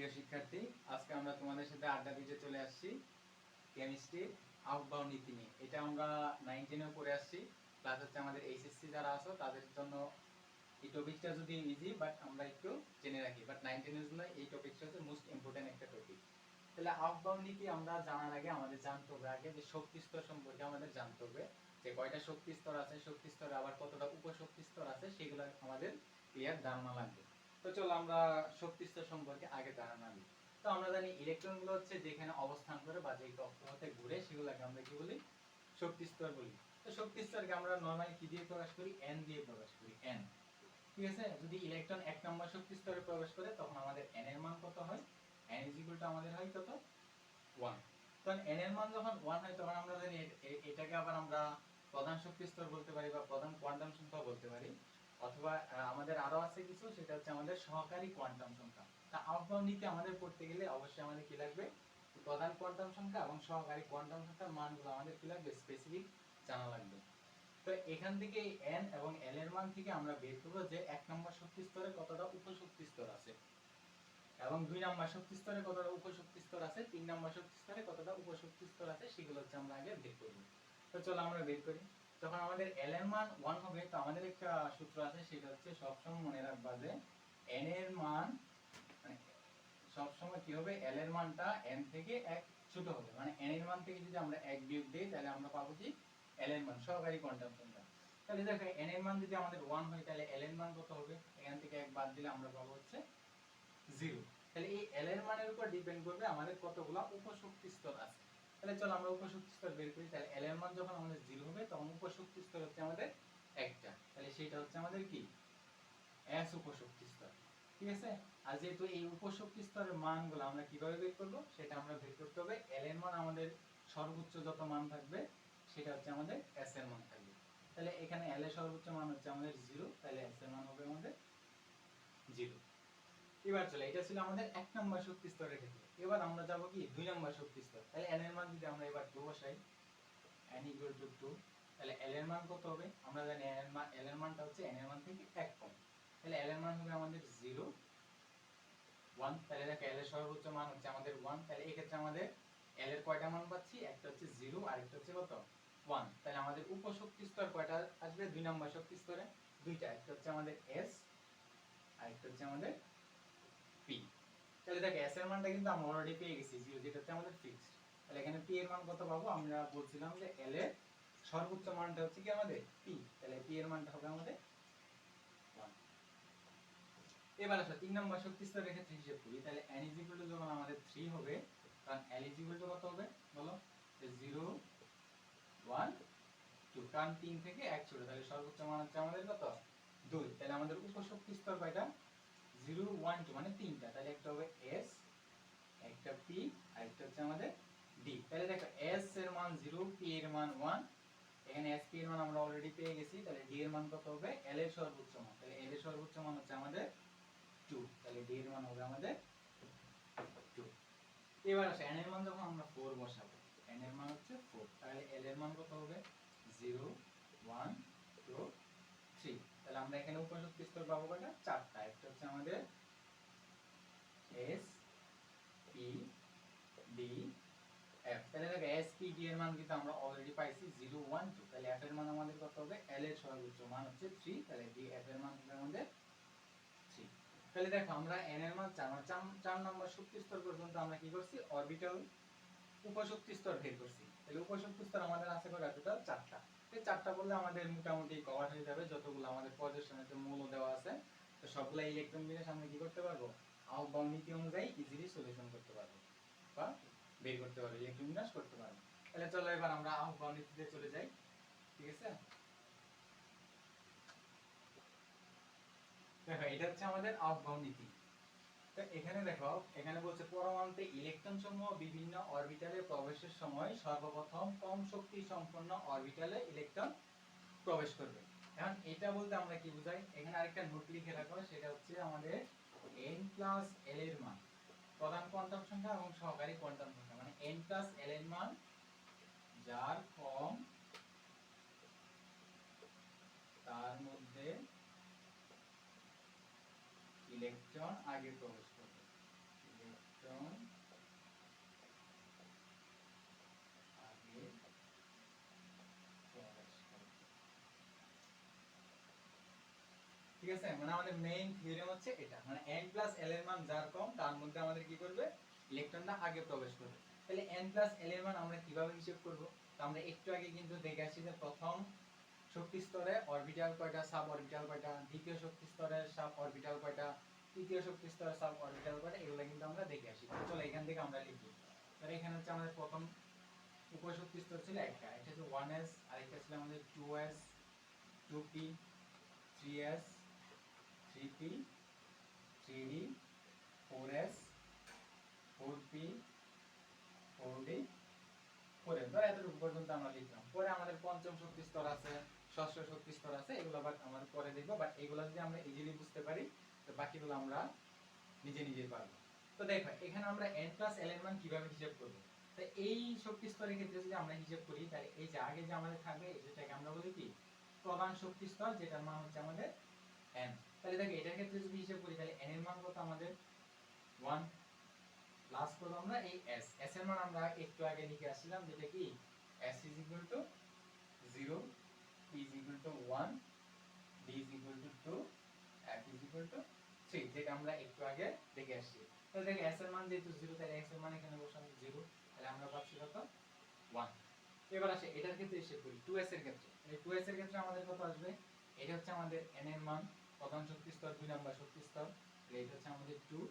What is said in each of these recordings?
প্রিয় শিক্ষার্থী, আজকে আমরা তোমাদের সাথে আড্ডা দিতে চলে আসছি কেমিস্ট্রি আউটবাউন্ড নীতি নিয়ে। এটা আমরা নাইনটিনেও পড়ে আসছি। প্লাস হচ্ছে আমাদের এইচএসসি যারা আছো, তাদের জন্য এই টপিকটা যদি ইজি বাট আমরা একটু জেনে রাখি। বাট নাইনটিনের জন্য এই টপিকটা হচ্ছে মোস্ট ইম্পর্টেন্ট একটা টপিক তাহলে আউটবাউন্ড নীতি আমরা জানার আগে আমাদের জানতে হবে আগে যে শক্তি স্তর সম্পর্কে আমাদের জানতে হবে। যে কয়টা শক্তি স্তর আছে, শক্তি স্তরে আবার কতটা উপশক্তি স্তর আছে, সেগুলো আমাদের ক্লিয়ার ধারণা লাগবে। তো চলো আমরা শক্তি স্তর সম্পর্কে আগে ধারণা নিই। তো আমরা জানি ইলেকট্রনগুলো হচ্ছে যেখানে অবস্থান করে বা যে কক্ষপথে ঘুরে, সেগুলোকে আমরা কি বলি? শক্তি স্তর বলি। তো শক্তি স্তরকে আমরা নর্মালি কি দিয়ে প্রকাশ করি? এন দিয়ে প্রকাশ করি এন ঠিক আছে? যদি ইলেকট্রন এক নম্বর শক্তি স্তরে প্রবেশ করে, তখন আমাদের এন এর মান কত হয়? এন ইজ ইকুয়াল টু আমাদের হয় কত? ওয়ান তখন এন এর মান যখন ওয়ান হয়, তখন আমরা জানি এটাকে আবার আমরা প্রধান শক্তি স্তর বলতে পারি বা প্রধান কোয়ান্টাম সংখ্যা বলতে পারি। অথবা আমাদের আরও আছে কিছু, সেটা হচ্ছে আমাদের সহকারী কোয়ান্টাম সংখ্যা। তা আউটবাউন্ড নিতে আমাদের পড়তে গেলে অবশ্যই আমাদের কি লাগবে? প্রধান কোয়ান্টাম সংখ্যা এবং সহকারী কোয়ান্টাম সংখ্যার মানগুলো আমাদের কি লাগবে? স্পেসিফিক জানা লাগবে। তো এখান থেকে এন এবং এল এর মান থেকে আমরা বের করব যে এক নম্বর শক্তি স্তরে কতটা উপশক্তি স্তর আছে। এবং দুই নম্বর শক্তি স্তরে কতটা উপশক্তি স্তর আছে, তিন নম্বর শক্তি স্তরে কতটা উপশক্তি স্তর আছে, সেগুলো হচ্ছে আমরা আগে বের করব। তো চলো আমরা বের করি। যখন আমাদের এল এর মান ওয়ান হবে, তো আমাদের একটা সূত্র আছে, সেটা হচ্ছে সবসময় মনে রাখবা যে এন এর মান মানে সবসময় কি হবে? এল এর মানটা এন থেকে এক ছোট হবে। মানে এন এর মান থেকে যদি আমরা এক বিয়োগ দিই, তাহলে আমরা পাবো কি? এল এর মান, সহকারী কোয়ান্টাম সংখ্যা। তাহলে দেখো এন এর মান যদি আমাদের ওয়ান হয়, তাহলে এল এর মান কত হবে? এখান থেকে এক বাদ দিলে আমরা পাবো হচ্ছে জিরো তাহলে এই এল এর মানের উপর ডিপেন্ড করবে আমাদের কতগুলা উপশক্তি স্তর আছে। তাহলে চলো আমরা উপশক্তি স্তর বের করি। তাহলে এল এর মান যখন আমাদের জিরো হবে, তখন উপশক্তি স্তর হচ্ছে আমাদের একটা। তাহলে সেটা হচ্ছে আমাদের কি? এস উপশক্তি স্তর। ঠিক আছে? আর যেহেতু এই উপশক্তি স্তরের মানগুলো আমরা কীভাবে বের করব, সেটা আমরা বের করতে হবে। এল এর মান আমাদের সর্বোচ্চ যত মান থাকবে, সেটা হচ্ছে আমাদের এস এর মান থাকবে। তাহলে এখানে এল এর সর্বোচ্চ মান হচ্ছে আমাদের জিরো তাহলে এস এর মান হবে আমাদের জিরো এবার চলে, এটা ছিল আমাদের এক নম্বর শক্তি স্তরের ক্ষেত্রে। এবার আমরা যাব কি? দুই নম্বর শক্তি স্তর। তাহলে এন এর মান যদি আমরা এবার টু বসাই এন ইকুয়াল টু টু তাহলে এল এর মান কত হবে? আমরা জানি এন এর মান এল এর মানটা হচ্ছে এন এর মান থেকে এক কম তাহলে এল এর মান হবে আমাদের জিরো ওয়ান তাহলে দেখো এল এর সর্বোচ্চ মান হচ্ছে আমাদের ওয়ান তাহলে এই ক্ষেত্রে আমাদের এল এর কয়টা মান পাচ্ছি? একটা হচ্ছে জিরো আর একটা হচ্ছে কত? ওয়ান তাহলে আমাদের উপশক্তি স্তর কয়টা আসবে? দুই নম্বর শক্তি স্তরে দুইটা। একটা হচ্ছে আমাদের এস আর একটা হচ্ছে আমাদের তাহলে দেখো এস এর মানটা কিন্তু আমরা অলরেডি পেয়ে গেছি জিরো যেটা হচ্ছে আমাদের ফিক্সড তাহলে এখানে পি এর মান কত পাবো? আমরা বলছিলাম যে এল এর সর্বোচ্চ মানটা হচ্ছে কি আমাদের পি তাহলে পি এর মানটা হবে আমাদের 1 এবার আসো, তিন নম্বর শক্তি স্তরের ক্ষেত্রে হিসেব করি। তাহলে is equal to যখন আমাদের 3 হবে is equal to কত হবে? বলো? 0 1 2 কারণ 3 থেকে 1 ছোট, তাহলে সর্বোচ্চ মান হচ্ছে আমাদের কত? 2 তাহলে আমাদের উপশক্তি স্তর কয়টা? 0 1 2 মানে তিনটা। তাহলে একটা হবে s, একটা p, আর একটা হচ্ছে আমাদের d তাহলে দেখো, s এর মান 0 p এর মান 1 এখানে s, p এর মান আমরা অলরেডি পেয়ে গেছি। তাহলে d এর মান কত হবে? L এর সর্বোচ্চ মান। তাহলে l এর সর্বোচ্চ মান হচ্ছে আমাদের 2 তাহলে d এর মান হবে আমাদের 2 এবার আসে, n এর মান যখন আমরা 4 বসাবো, n এর মান হচ্ছে 4 তাহলে l এর মান কত হবে? 0 1 2 3 তাহলে আমরা এখানে উপশক্তি স্তর পাবো কয়টা? চারটা একটা হচ্ছে আমাদের s p d f তাহলে দেখো এর মান কিন্তু আমরা অলরেডি পাইছি 0 1 2 তাহলে f এর মান আমাদের কত হবে? L এর সর্বোচ্চ মান হচ্ছে 3 তাহলে d, f এর মান হবে আমাদের 3 তাহলে দেখো আমরা n এর মান 4 চার- চার নম্বর শক্তি স্তর পর্যন্ত আমরা কি করছি? অরবিটাল উপশক্তি স্তর বের করছি। তাহলে উপশক্তি স্তর আমাদের আছে কয়টা টোটাল চারটা। এই চারটা বললে আমাদের মোটামুটি কভার হয়ে যাবে যতগুলো আমাদের পজিশনের মূল্য দেওয়া আছে। তো সবগুলো ইলেকট্রন বিনের সামনে কি করতে পারব? আউটবাউন্ড নীতি অনুযায়ী ইজিলি সলিউশন করতে পারব বা বের করতে পারব ইলেকট্রন বিন্যাস করতে পারব। তাহলে চলো এবার আমরা আউটবাউন্ড নীতিতে চলে যাই। ঠিক আছে? দেখো, এটা হচ্ছে আমাদের আউটবাউন্ড নীতি। এখানে দেখো, এখানে বলছে, পরমাণুতে ইলেকট্রন সমূহ বিভিন্ন অরবিটালে প্রবেশের সময় সর্বপ্রথম কম শক্তি সম্পন্ন অরবিটালে ইলেকট্রন প্রবেশ করবে। এখন এটা বলতে আমরা কি বুঝাই? এখানে আরেকটা নোট লিখে রাখো, সেটা হচ্ছে আমাদের n প্লাস l এর মান। প্রধান কোয়ান্টাম সংখ্যা এবং সহকারী কোয়ান্টাম সংখ্যা মানে n প্লাস l এর মান যার কম তার মধ্যে ইলেকট্রন আগে প্রবেশ করবে। ইলেকট্রন আগে ঠিক আছে? মানে আমাদের মেইন থিওরি হচ্ছে এটা। মানে n প্লাস এল এর মান যার কম, তার মধ্যে আমাদের কি করবে? ইলেকট্রনটা আগে প্রবেশ করবে। তাহলে n প্লাস l এর মান আমরা কীভাবে হিসেব করব? তো আমরা একটু আগে কিন্তু দেখে আসছি যে প্রথম শক্তি স্তরে অরবিটাল কয়টা সাব অরবিটাল কয়টা, দ্বিতীয় শক্তি স্তরে সাব অরবিটাল কয়টা, তৃতীয় শক্তি স্তরে সাব অরবিটাল কয়টা, এগুলো কিন্তু আমরা দেখে আসি। চলো এখান থেকে আমরা লিখি। তাহলে এখানে হচ্ছে আমাদের প্রথম উপশক্তি স্তর ছিল একটা। এটা হচ্ছে ওয়ান 1s আরেকটা ছিল আমাদের 2s 2p 3s 3p 3d 4s 4p 4d 4s ধর এতটুকু পর্যন্ত আমরা লিখলাম। পরে আমাদের পঞ্চম শক্তি স্তর আছে, ষষ্ঠ শক্তি স্তর আছে, এগুলো আবার আমরা পরে দেখব বাট এগুলো যদি আমরা ইজিলি বুঝতে পারি, তো বাকিগুলো আমরা নিজে নিজে পারব। তো দেখো, এখানে আমরা n প্লাস l এর মান কীভাবে তো এই শক্তি স্তরের ক্ষেত্রে যদি আমরা হিসাব করি, তাহলে এই যে আগে যে আমাদের থাকবে যেটাকে আমরা বলি কি? প্রধান শক্তি স্তর, যেটার মান হচ্ছে আমাদের n তাহলে দেখো, এটার ক্ষেত্রে যদি হিসাব করি, তাহলে n এর মান কত আমাদের? 1 প্লাস করব আমরা এই s s এর মান আমরা একটু আগে লিখে আসছিলাম, যেটা কি? S is equal to 0 p is equal to 1 d is equal to 2 f is equal to 3 যেটা আমরা একটু আগে দেখে আসছি। তাহলে দেখো s এর মান যেহেতু 0 তাহলে x এর মান এখানে বসানো 0 তাহলে আমরা পাচ্ছি কত? 1 এবার আসে, এটার ক্ষেত্রে হিসেব করি 2s এর ক্ষেত্রে। এই 2s এর ক্ষেত্রে আমাদের কত আসবে? এটা হচ্ছে আমাদের n এর মান, প্রধান শক্তি স্তর দুই নাম্বার শক্তি স্তর এটা হচ্ছে আমাদের 2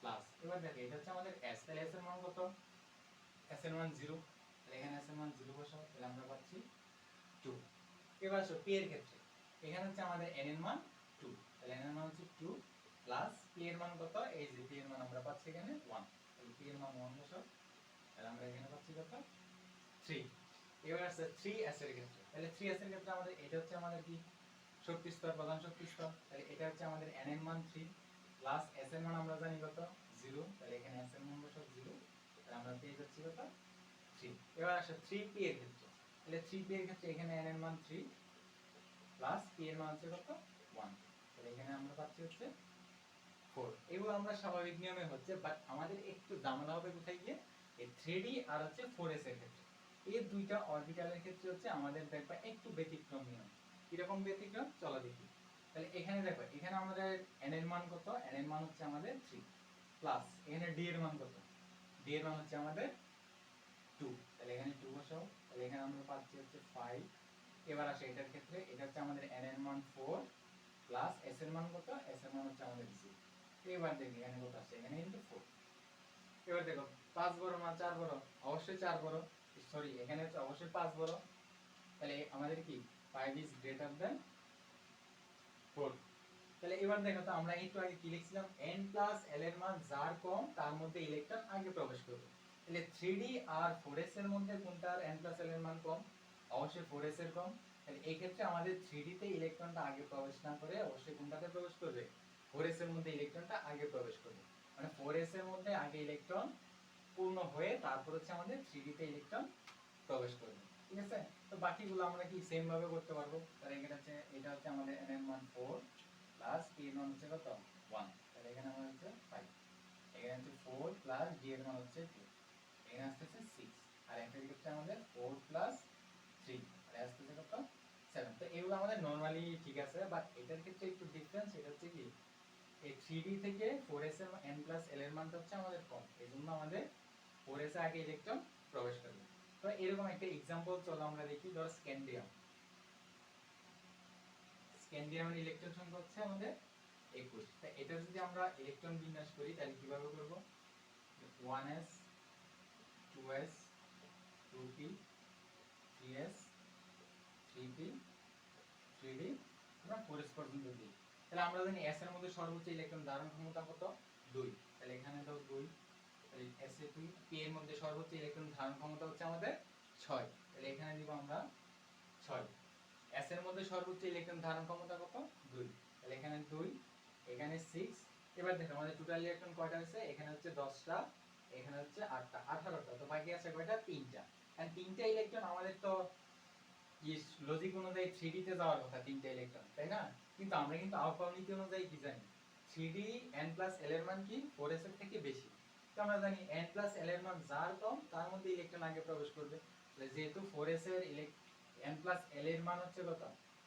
প্লাস এবার দেখো, এটা হচ্ছে আমাদের s, তাহলে s এর মান কত? S এর মান 0 তাহলে এখানে s এর মান 0 বসাও, তাহলে আমরা পাচ্ছি 2 এবার আসো, p এর ক্ষেত্রে। এখানে হচ্ছে আমাদের n এর মান 2 তাহলে n এর মান হচ্ছে 2 প্লাস p এর মান কত? এই যে p এর মান আমরা পাচ্ছি এখানে 1 তাহলে p এর মান 1 বসাও, তাহলে আমরা এখানে পাচ্ছি কত? 3 এবার আসছে 3s এর ক্ষেত্রে। তাহলে 3s এর ক্ষেত্রে আমাদের, এটা হচ্ছে আমাদের কি? শক্তি স্তর, প্রধান শক্তি স্তর। তাহলে এটা হচ্ছে আমাদের n এর মান 3 প্লাস s এর মান আমরা জানি কত? 0 তাহলে এখানে s এর মান বসাও 0 তাহলে আমরা পেয়ে যাচ্ছি কত? 3 এবার আসে 3p এর ক্ষেত্রে। তাহলে 3p এর ক্ষেত্রে এখানে n এর মান 3 প্লাস p এর মান হচ্ছে কত? 1 তাহলে এখানে আমরা পাচ্ছি হচ্ছে 4 এগুলো আমরা স্বাভাবিক নিয়মে হচ্ছে বাট আমাদের একটু ঝামেলা হবে কোথায় গিয়ে? এই 3d আর হচ্ছে 4s এর ক্ষেত্রে। এই দুইটা অরবিটালের ক্ষেত্রে হচ্ছে আমাদের দেখবা একটু ব্যতিক্রম নিয়ম। কীরকম ব্যতিক্রম? চলো দেখি। তাহলে এখানে দেখো, এখানে আমাদের n এর মান কত? n এর মান হচ্ছে আমাদের 3 প্লাস এখানে d এর মান কত? d এর মান হচ্ছে আমাদের 2 তাহলে এখানে 2 বসাও। তাহলে এখানে আমরা পাচ্ছি হচ্ছে 5 এবার আসে এটার ক্ষেত্রে, এটা হচ্ছে আমাদের n এর মান 4 প্লাস s এর মান কত? s এর মান হচ্ছে আমাদের 0 এবার দেখি এখানে কত আছে এখানে কিন্তু 4 এবার দেখো 5 বড় না 4 বড়? অবশ্যই 4 বড়। সরি এখানে হচ্ছে অবশ্যই 5 বড়। তাহলে আমাদের কি? 5 ইজ গ্রেটার দ্যান 4 তাহলে এবার দেখো তো আমরা একটু আগে কি লিখছিলাম? n প্লাস l এর মান যার কম, তার মধ্যে ইলেকট্রন আগে প্রবেশ করবে। তাহলে 3d আর 4s এর মধ্যে কোনটার n প্লাস l এর মান কম? অবশ্যই 4s এর কম। তাহলে এই ক্ষেত্রে আমাদের 3d তে ইলেকট্রনটা আগে প্রবেশ না করে অবশ্যই কোনটাতে প্রবেশ করবে? 4s এর মধ্যে ইলেকট্রনটা আগে প্রবেশ করবে। মানে 4s এর মধ্যে আগে ইলেকট্রন পূর্ণ হয়ে তারপর হচ্ছে আমাদের 3d তে ইলেকট্রন প্রবেশ করবে। ঠিক আছে? তো বাকিগুলো আমরা কি সেম ভাবে করতে পারব? তাহলে এখানে হচ্ছে, এটা হচ্ছে আমাদের n এর মান 4 প্লাস এর মান হচ্ছে কত? 1 তাহলে এখানে আমার হচ্ছে 5 এখানে হচ্ছে 4 প্লাস d এর মান হচ্ছে 2 এখানে আসতেছে 6 আর এর ক্ষেত্রে আমাদের 4 প্লাস 3 আর আসতেছে কত? 7 তো এগুলো আমাদের নরমালি ঠিক আছে বাট এটার ক্ষেত্রে একটু ডিফারেন্স এটা হচ্ছে কি? এই 3d থেকে 4s এর n প্লাস l এর মানটা হচ্ছে আমাদের কম। এজন্য আমাদের 4s এ আগে ইলেকট্রন প্রবেশ করবে। তো এরকম একটা এক্সাম্পল চলো আমরা দেখি, ধর স্ক্যান্ডিয়াম স্ক্যান্ডিয়ামের ইলেকট্রন সংখ্যা হচ্ছে আমাদের একুশ। তা এটা যদি আমরা ইলেকট্রন বিন্যাস করি, তাহলে কীভাবে করব? One S, two S, two P, three S, three P, three D আমরা ফোর এস পর্যন্ত দিই। তাহলে আমরা জানি এস এর মধ্যে সর্বোচ্চ ইলেকট্রন ধারণ ক্ষমতা কত? দুই। তাহলে এখানে তো দুই। তাহলে s এ 2 p এর মধ্যে সর্বোচ্চ ইলেকট্রন ধারণ ক্ষমতা হচ্ছে আমাদের ছয়। তাহলে এখানে দিব আমরা ছয়। S এর মধ্যে সর্বোচ্চ ইলেকট্রন ধারণ ক্ষমতা কত? দুই। তাহলে এখানে 2 এখানে 6 এবার দেখো, আমাদের টোটাল ইলেকট্রন কয়টা আছে এখানে হচ্ছে 10টা এখানে হচ্ছে 8টা 18টা তো বাকি আছে কয়টা? তিনটা। এন্ড তিনটা ইলেকট্রন আমাদের তো লজিক অনুযায়ী 3D তে যাওয়ার কথা, তিনটা ইলেকট্রন তাই না? কিন্তু আমরা কিন্তু আহ্বান নীতি অনুযায়ী কি জানি 3D n প্লাস l এর মান কি? 4s এর থেকে বেশি। আমরা জানি n প্লাস l এর মান যার কম, তার মধ্যে ইলেকট্রন আগে প্রবেশ করবে। যেহেতু 4s এর n প্লাস l এর মান হচ্ছে কত?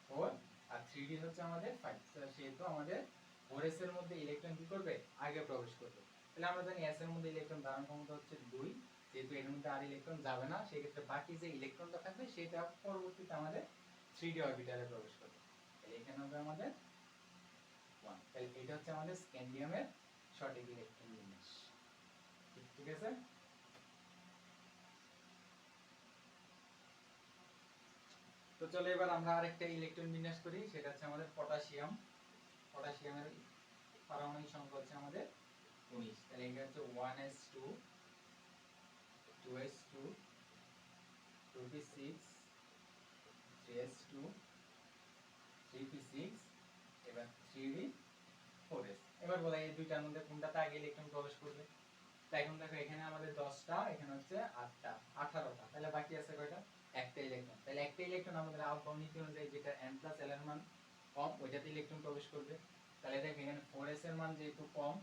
4 আর থ্রি ডি হচ্ছে আমাদের ফাইভ সেহেতু আমাদের ফোর এস এর মধ্যে ইলেকট্রন কি করবে? আগে প্রবেশ করবে। তাহলে আমরা জানি এস এর মধ্যে ইলেকট্রন ধারণ ক্ষমতা হচ্ছে দুই। যেহেতু এর মধ্যে আর ইলেকট্রন যাবে না, সেক্ষেত্রে বাকি যে ইলেকট্রনটা থাকবে, সেটা পরবর্তীতে আমাদের থ্রি ডি অরবিটালে প্রবেশ করবে। তাহলে এখানে হবে আমাদের ওয়ান তাহলে এটা হচ্ছে আমাদের স্ক্যান্ডিয়ামের সঠিক ইলেকট্রন ঠিক- আছে? তো চলো এবার আমরা আরেকটা ইলেকট্রন বিন্যাস করি, সেটা হচ্ছে আমাদের পটাশিয়াম পটাশিয়ামের পারমাণবিক সংখ্যা হচ্ছে আমাদের উনিশ। তাহলে এটা হচ্ছে one S two two S two two P six three S two three P six এবার থ্রি ডি ফোর এস এবার বলা এই দুইটার মধ্যে কোনটাতে আগে ইলেকট্রন প্রবেশ করবে? তাই এখন দেখো, এখানে আমাদের দশটা, এখানে হচ্ছে আটটা, আঠারোটা। তাহলে বাকি আছে কয়টা? একটা ইলেকট্রন তাহলে একটা ইলেকট্রন আমাদের আউটবাউন্ড নীতি অনুযায়ী যেটা n প্লাস l এর মান কম, ওইটাতে ইলেকট্রন প্রবেশ করবে। তাহলে দেখ, এখানে 4s এর মান যেহেতু কম,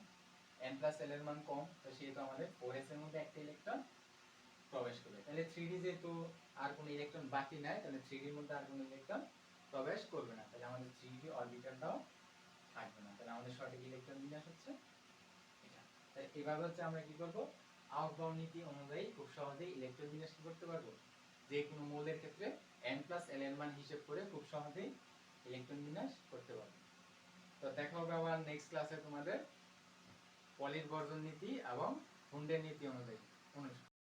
n প্লাস l এর মান কম, তো সেহেতু আমাদের 4s এর মধ্যে একটা ইলেকট্রন প্রবেশ করবে। তাহলে 3d যেহেতু আর কোনো ইলেকট্রন বাকি নাই, তাহলে 3d এর মধ্যে আর কোনো ইলেকট্রন প্রবেশ করবে না। তাহলে আমাদের 3d অরবিটালটাও থাকবে না। তাহলে আমাদের সঠিক ইলেকট্রন বিন্যাস হচ্ছে এভাবে হচ্ছে আমরা কি করব? আউটবাউন্ড নীতি অনুযায়ী খুব সহজেই ইলেকট্রন বিন্যাস কি করতে পারব? যে কোনো মৌলের ক্ষেত্রে n প্লাস l এর মান হিসেব করে খুব সহজেই ইলেকট্রন বিন্যাস করতে পারব। তো দেখা হবে আবার নেক্সট ক্লাসে তোমাদের পলির বর্জন নীতি এবং হুন্ডের নীতি অনুযায়ী। অনু-